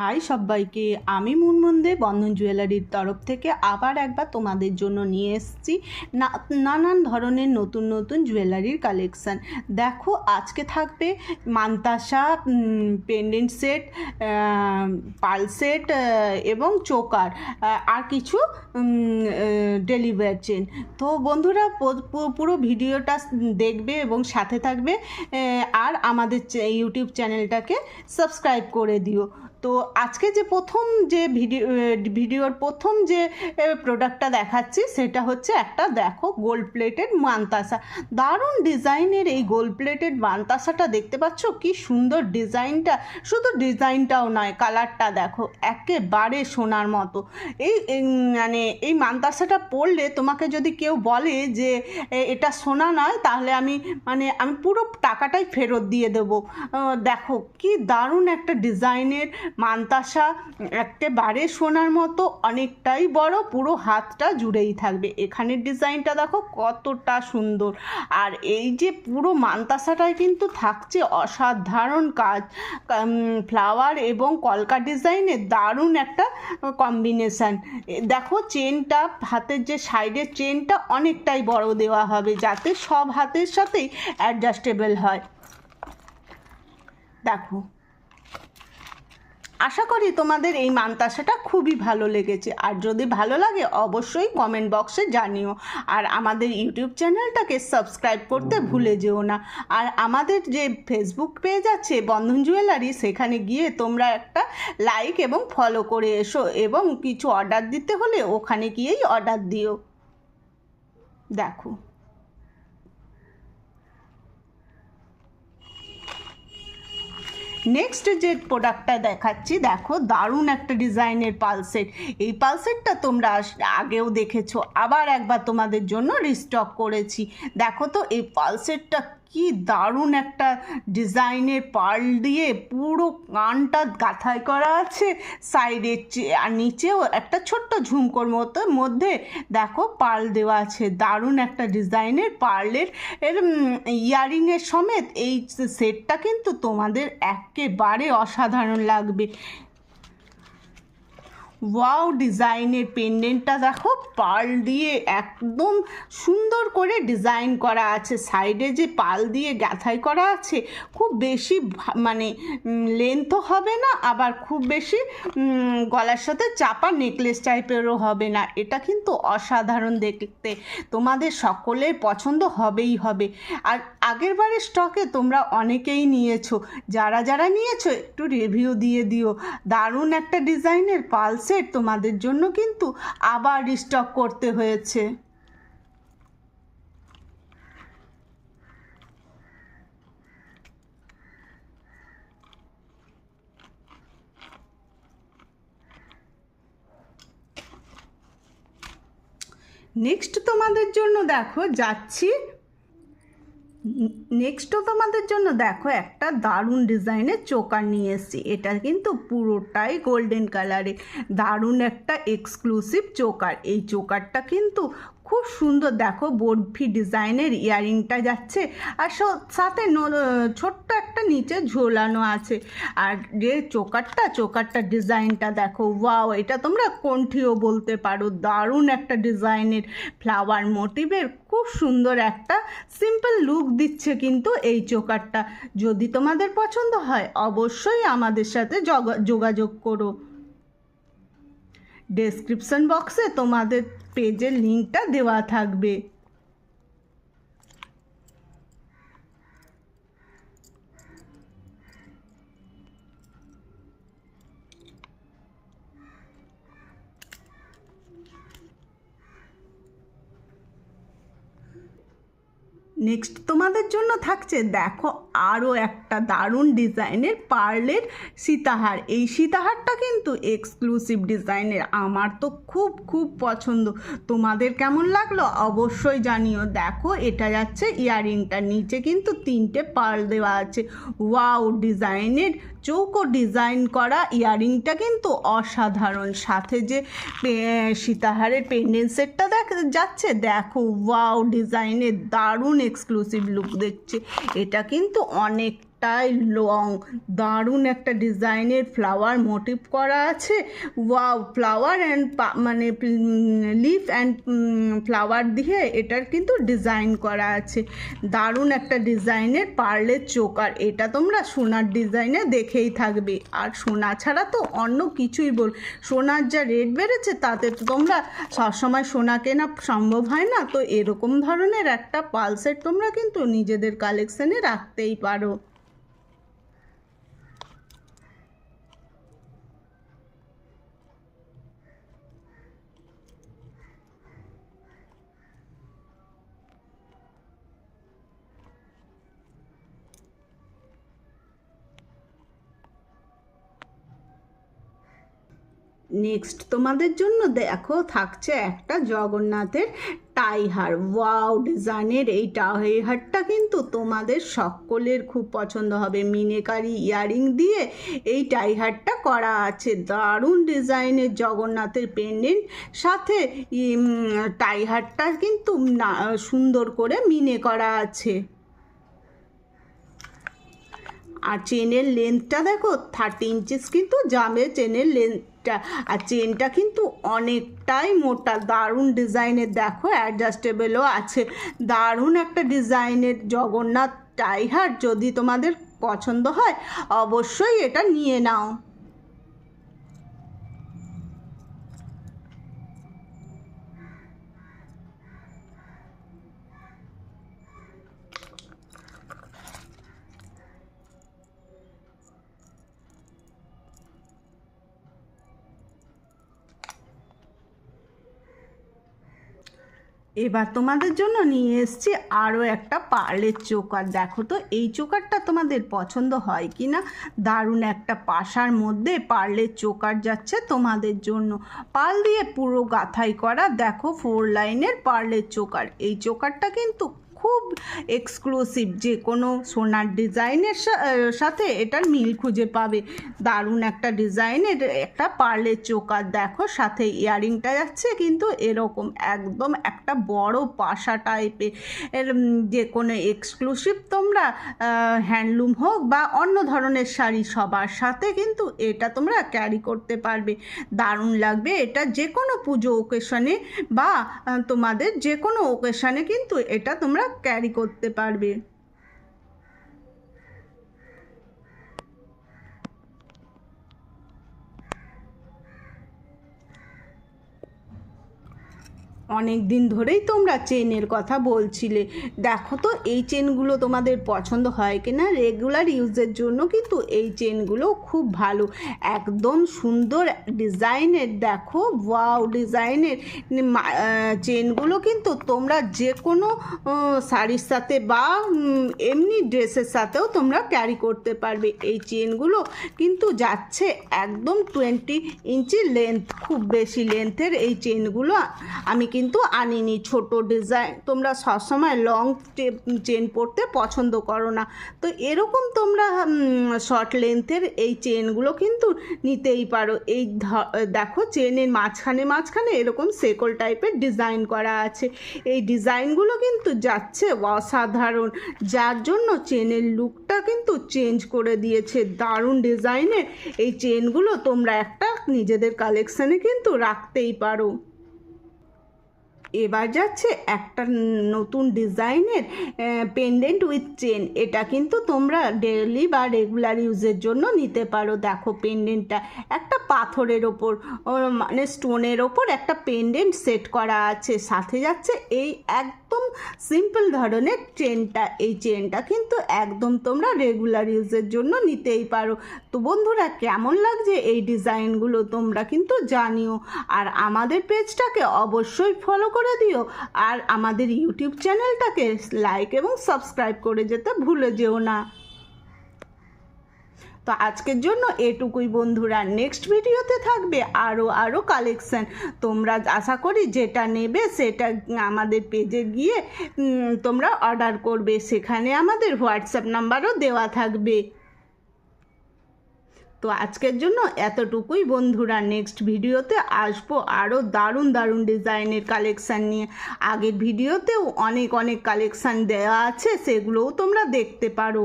High সবাইকে, আমি মুনমুন্দে বন্ধন জুয়েলারির তরফ থেকে আবার একবার তোমাদের জন্য নিয়ে এসেছি নানান ধরনের নতুন নতুন জুয়েলারির কালেকশান। দেখো, আজকে থাকবে মান্তাসা পেন্ডেন্ট সেট পাল সেট এবং চোকার আর কিছু ডেলিভার চেন। তো বন্ধুরা পুরো ভিডিওটা দেখবে এবং সাথে থাকবে আর আমাদের ইউটিউব চ্যানেলটাকে সাবস্ক্রাইব করে দিও। তো আজকে যে প্রথম যে ভিডিও ভিডিওর প্রথম যে প্রোডাক্টটা দেখাচ্ছি, সেটা হচ্ছে একটা, দেখো গোল্ড প্লেটেড মান্তাসা। দারুণ ডিজাইনের এই গোল্ড প্লেটেড মান্তাসাটা দেখতে পাচ্ছ? কি সুন্দর ডিজাইনটা। শুধু ডিজাইনটাও নয়, কালারটা দেখো, একেবারে সোনার মতো। এই মানে এই মান্তাসাটা পরলে তোমাকে যদি কেউ বলে যে এটা সোনা নয়, তাহলে আমি মানে আমি পুরো টাকাটাই ফেরত দিয়ে দেবো। দেখো, কি দারুণ একটা ডিজাইনের মান্তাসা একেবারে সোনার মতো অনেকটাই বড়, পুরো হাতটা জুড়েই থাকবে। এখানের ডিজাইনটা দেখো কতটা সুন্দর। আর এই যে পুরো মান্তাসাটায় কিন্তু থাকছে অসাধারণ কাজ। ফ্লাওয়ার এবং কলকা ডিজাইনের দারুণ একটা কম্বিনেশান। দেখো চেনটা, হাতের যে সাইডের চেনটা অনেকটাই বড় দেওয়া হবে যাতে সব হাতের সাথেই অ্যাডজাস্টেবল হয়। দেখো। আশা করি তোমাদের এই মানতাসাটা খুবই ভালো লেগেছে। আর যদি ভালো লাগে, অবশ্যই কমেন্ট বক্সে জানিও। আর আমাদের ইউটিউব চ্যানেলটাকে সাবস্ক্রাইব করতে ভুলে যেও না। আর আমাদের যে ফেসবুক পেজ আছে, বন্ধন জুয়েলারি সেখানে গিয়ে তোমরা একটা লাইক এবং ফলো করে এসো এবং কিছু অর্ডার দিতে হলে ওখানে গিয়েই অর্ডার দিও। দেখো। নেক্সট যে প্রোডাক্টটা দেখাচ্ছি, দেখো দারুণ একটা ডিজাইনের পালসেট। এই পালসেটটা তোমরা আগেও দেখেছ, আবার একবার তোমাদের জন্য রিস্টক করেছি। দেখো তো, এই পালসেটটা কি দারুণ একটা ডিজাইনের পার্ল দিয়ে পুরো কানটা গাঁথাই করা আছে। সাইডে আর নিচেও একটা ছোট্ট ঝুমকোর মতো, মধ্যে দেখো পার্ল দেওয়া আছে। দারুণ একটা ডিজাইনের পার্লের, এর ইয়ারিংয়ের সমেত এই সেটটা কিন্তু তোমাদের একেবারে অসাধারণ লাগবে। ওয়াও ডিজাইনের পেন্ডেন্টটা দেখো, পাল দিয়ে একদম সুন্দর করে ডিজাইন করা আছে। সাইডে যে পাল দিয়ে গাঁথাই করা আছে, খুব বেশি মানে লেন্থও হবে না, আবার খুব বেশি গলার সাথে চাপা নেকলেস টাইপেরও হবে না। এটা কিন্তু অসাধারণ দেখতে। তোমাদের সকলের পছন্দ হবেই হবে। আর আগের বারের স্টকে তোমরা অনেকেই নিয়েছো। যারা যারা নিয়েছো, একটু রিভিউ দিয়ে দিও। দারুণ একটা ডিজাইনের পালসেট তোমাদের জন্য কিন্তু আবার রিস্টক করতে হয়েছে। নেক্সট তোমাদের জন্য দেখো, যাচ্ছি নেক্সটও তোমাদের জন্য দেখো একটা দারুণ ডিজাইনের চোকার নিয়ে এসেছি। এটা কিন্তু পুরোটাই গোল্ডেন কালারে দারুণ একটা এক্সক্লুসিভ চোকার। এই চোকারটা কিন্তু খুব সুন্দর। দেখো বরফি ডিজাইনের ইয়ারিংটা যাচ্ছে আর সাথে ছোট্ট একটা নিচে ঝোলানো আছে। আর যে চোকারটা চোকারটা ডিজাইনটা দেখো, ওয়াও, এটা তোমরা কণ্ঠিও বলতে পারো। দারুণ একটা ডিজাইনের ফ্লাওয়ার মোটিভের খুব সুন্দর একটা সিম্পল লুক দিচ্ছে কিন্তু এই চোকারটা যদি তোমাদের পছন্দ হয়, অবশ্যই আমাদের সাথে যোগাযোগ করো। ডেসক্রিপশন বক্সে তোমাদের পেজের লিঙ্কটা দেওয়া থাকবে। নেক্সট তোমাদের জন্য থাকছে দেখো আরও একটা দারুণ ডিজাইনের পার্লের সীতাহার। এই সীতাহারটা কিন্তু এক্সক্লুসিভ ডিজাইনের। আমার তো খুব খুব পছন্দ। তোমাদের কেমন লাগল অবশ্যই জানিও। দেখো, এটা যাচ্ছে ইয়ারিংটা। নিচে কিন্তু তিনটে পার্ল দেওয়া আছে। ওয়াও, ডিজাইনের চৌকো ডিজাইন করা ইয়ারিংটা কিন্তু অসাধারণ। সাথে যে সীতাহারের পেন্ডেন্ট সেটটা দেখ, যাচ্ছে, দেখো, ওয়াও, ডিজাইনের দারুণ এক্সক্লুসিভ লুক দেখছে। এটা কিন্তু অনেক অনেকটাই লং, দারুণ একটা ডিজাইনের ফ্লাওয়ার মোটিভ করা আছে। ওয়াও, ফ্লাওয়ার অ্যান্ড মানে লিফ অ্যান্ড ফ্লাওয়ার দিয়ে এটার কিন্তু ডিজাইন করা আছে। দারুণ একটা ডিজাইনের পার্লের চোকার, এটা তোমরা সোনার ডিজাইনে দেখেই থাকবে। আর সোনা ছাড়া তো অন্য কিছুই বল, সোনার যা রেট বেড়েছে তাতে তো তোমরা সবসময় সোনা কেনা সম্ভব হয় না। তো এরকম ধরনের একটা পালসেট তোমরা কিন্তু নিজেদের কালেকশনে রাখতেই পারো। নেক্সট তোমাদের জন্য দেখো থাকছে একটা জগন্নাথের টাইহার ওয়াও ডিজাইনের এই টাইহারটা কিন্তু তোমাদের সকলের খুব পছন্দ হবে। মিনেকারি ইয়ারিং দিয়ে এই টাইহারটা করা আছে। দারুণ ডিজাইনের জগন্নাথের পেন্ডেন্ট সাথে টাইহারটা কিন্তু সুন্দর করে মিনে করা আছে। আর চেনের লেন্থটা দেখো থার্টি ইঞ্চিস কিন্তু জামে চেনের লেন্থটা আর চেনটা কিন্তু অনেকটাই মোটা, দারুণ ডিজাইনের। দেখো অ্যাডজাস্টেবেলও আছে। দারুণ একটা ডিজাইনের জগন্নাথ টাইহার যদি তোমাদের পছন্দ হয়, অবশ্যই এটা নিয়ে নাও। এবার তোমাদের জন্য নিয়ে এসছি আরও একটা পার্লের চোকার। দেখো তো, এই চোকারটা তোমাদের পছন্দ হয় কি না দারুণ একটা পাশার মধ্যে পার্লের চোকার যাচ্ছে তোমাদের জন্য। পাল দিয়ে পুরো গাথাই করা, দেখো ফোর লাইনের পার্লের চোকার। এই চোকারটা কিন্তু খুব এক্সক্লুসিভ যে কোনো সোনার ডিজাইনের সাথে এটার মিল খুঁজে পাবে। দারুণ একটা ডিজাইনের একটা পার্লের চোকার, দেখো, সাথে ইয়ারিংটা যাচ্ছে, কিন্তু এরকম একদম একটা বড় পাশা টাইপের যে কোনো এক্সক্লুসিভ তোমরা হ্যান্ডলুম হোক বা অন্য ধরনের শাড়ি সবার সাথে কিন্তু এটা তোমরা ক্যারি করতে পারবে। দারুণ লাগবে এটা যে কোনো পুজো ওকেশনে বা তোমাদের যে কোনো ওকেশনে কিন্তু এটা তোমরা ক্যারি করতে পারবে। অনেক দিন ধরেই তোমরা চেনের কথা বলছিলে। দেখো তো, এই চেনগুলো তোমাদের পছন্দ হয় কি না রেগুলার ইউজের জন্য কিন্তু এই চেনগুলো খুব ভালো। একদম সুন্দর ডিজাইনের, দেখো ওয়াও ডিজাইনের চেনগুলো কিন্তু তোমরা যে কোনো শাড়ির সাথে বা এমনি ড্রেসের সাথেও তোমরা ক্যারি করতে পারবে। এই চেনগুলো কিন্তু যাচ্ছে একদম টোয়েন্টি ইঞ্চি লেন্থ খুব বেশি লেন্থের এই চেনগুলো। আমি কিন্তু আনিনি। ছোট ডিজাইন তোমরা সবসময় লং চেন পরতে পছন্দ করো না। তো এরকম তোমরা শর্ট লেন্থের এই চেনগুলো কিন্তু নিতেই পারো। এই দেখো চেনের মাঝখানে মাঝখানে এরকম সেকল টাইপের ডিজাইন করা আছে। এই ডিজাইনগুলো কিন্তু যাচ্ছে অসাধারণ। যার জন্য চেনের লুকটা কিন্তু চেঞ্জ করে দিয়েছে। দারুণ ডিজাইনের এই চেনগুলো তোমরা একটা নিজেদের কালেকশানে কিন্তু রাখতেই পারো। এবার যাচ্ছে একটা নতুন ডিজাইনের পেন্ডেন্ট উইথ চেন এটা কিন্তু তোমরা ডেলি বা রেগুলার ইউজের জন্য নিতে পারো। দেখো পেন্ডেন্টটা একটা পাথরের ওপর মানে স্টোনের ওপর একটা পেন্ডেন্ট সেট করা আছে। সাথে যাচ্ছে এই একদম সিম্পল ধরনের চেনটা এই চেনটা কিন্তু একদম তোমরা রেগুলার ইউজের জন্য নিতেই পারো। তো বন্ধুরা, কেমন লাগছে এই ডিজাইনগুলো তোমরা কিন্তু জানিও। আর আমাদের পেজটাকে অবশ্যই ফলো করে দিও। আর আমাদের ইউটিউব চ্যানেলটাকে লাইক এবং সাবস্ক্রাইব করে যেতে ভুলে যেও না। তো আজকের জন্য এটুকুই বন্ধুরা। নেক্সট ভিডিওতে থাকবে আরও আরও কালেকশান তোমরা আশা করি যেটা নেবে সেটা আমাদের পেজে গিয়ে তোমরা অর্ডার করবে। সেখানে আমাদের হোয়াটসঅ্যাপ নাম্বারও দেওয়া থাকবে। তো আজকের জন্য এতটুকুই বন্ধুরা। নেক্সট ভিডিওতে আসব আরও দারুণ দারুণ ডিজাইনের কালেকশান নিয়ে। আগের ভিডিওতেও অনেক অনেক কালেকশান দেওয়া আছে, সেগুলোও তোমরা দেখতে পারো।